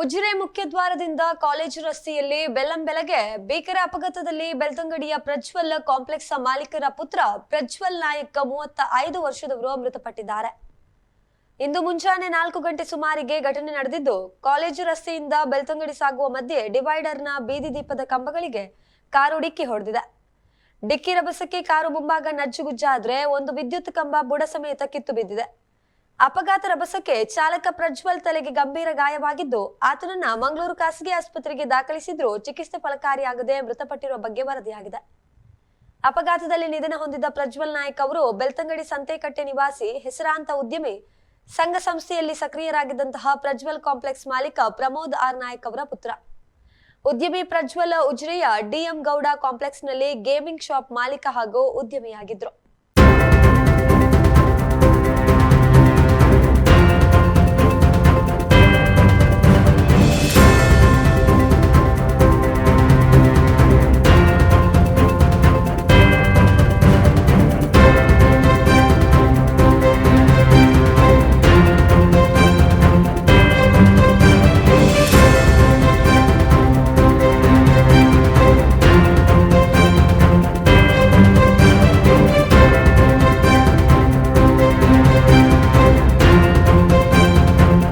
Ujire ಮುಖ್ಯದ್ವಾರದಿಂದ college ರಸ್ತೆಯಲ್ಲಿ ಬೆಲ್ಲಂಬೆಲಗೆ ಭೀಕರ ಅಪಘಾತದಲ್ಲಿ ಬೆಳ್ತಂಗಡಿಯ ಪ್ರಜ್ವಲ್ ಕಾಂಪ್ಲೆಕ್ಸ್ ಮಾಲೀಕರ ಪುತ್ರ ಪ್ರಜ್ವಲ್ ನಾಯಕ್ ಮೂವತ್ತ ಐದು ವರ್ಷದವರು ಮೃತಪಟ್ಟಿದ್ದಾರೆ. ಇಂದು ಮುಂಜಾನೆ ನಾಲ್ಕು ಗಂಟೆ ಸುಮಾರಿಗೆ ಘಟನೆ ನಡೆದಿದ್ದು, ಕಾಲೇಜು ರಸ್ತೆಯಿಂದ ಬೆಳ್ತಂಗಡಿ ಸಾಗುವ ಮಧ್ಯೆ ಡಿವೈಡರ್ನ ಬೀದಿ ದೀಪದ ಕಂಬಗಳಿಗೆ ಕಾರು ಡಿಕ್ಕಿ ಹೊಡೆದಿದೆ. ಡಿಕ್ಕಿ ರಭಸಕ್ಕೆ ಕಾರು ಮುಂಭಾಗ ನಜ್ಜುಗುಜ್ಜಾದ್ರೆ ಒಂದು ವಿದ್ಯುತ್ ಕಂಬ ಬುಡ ಸಮೇತ ಕಿತ್ತು ಬಿದ್ದಿದೆ. ಅಪಘಾತ ರಭಸಕ್ಕೆ ಚಾಲಕ ಪ್ರಜ್ವಲ್ ತಲೆಗೆ ಗಂಭೀರ ಗಾಯವಾಗಿದ್ದು, ಆತನನ್ನ ಮಂಗಳೂರು ಖಾಸಗಿ ಆಸ್ಪತ್ರೆಗೆ ದಾಖಲಿಸಿದ್ರು ಚಿಕಿತ್ಸೆ ಫಲಕಾರಿಯಾಗದೆ ಮೃತಪಟ್ಟಿರುವ ಬಗ್ಗೆ ವರದಿಯಾಗಿದೆ. ಅಪಘಾತದಲ್ಲಿ ನಿಧನ ಹೊಂದಿದ್ದ ಪ್ರಜ್ವಲ್ ನಾಯಕ್ ಅವರು ಬೆಳ್ತಂಗಡಿ ಸಂತೆಕಟ್ಟೆ ನಿವಾಸಿ, ಹೆಸರಾಂತ ಉದ್ಯಮಿ, ಸಂಘ ಸಂಸ್ಥೆಯಲ್ಲಿ ಸಕ್ರಿಯರಾಗಿದ್ದಂತಹ ಪ್ರಜ್ವಲ್ ಕಾಂಪ್ಲೆಕ್ಸ್ ಮಾಲೀಕ ಪ್ರಮೋದ್ ಆರ್ ನಾಯಕ್ ಅವರ ಪುತ್ರ. ಉದ್ಯಮಿ ಪ್ರಜ್ವಲ್ ಉಜ್ರೆಯ ಡಿಎಂ ಗೌಡ ಕಾಂಪ್ಲೆಕ್ಸ್ನಲ್ಲಿ ಗೇಮಿಂಗ್ ಶಾಪ್ ಮಾಲೀಕ ಹಾಗೂ ಉದ್ಯಮಿಯಾಗಿದ್ರು.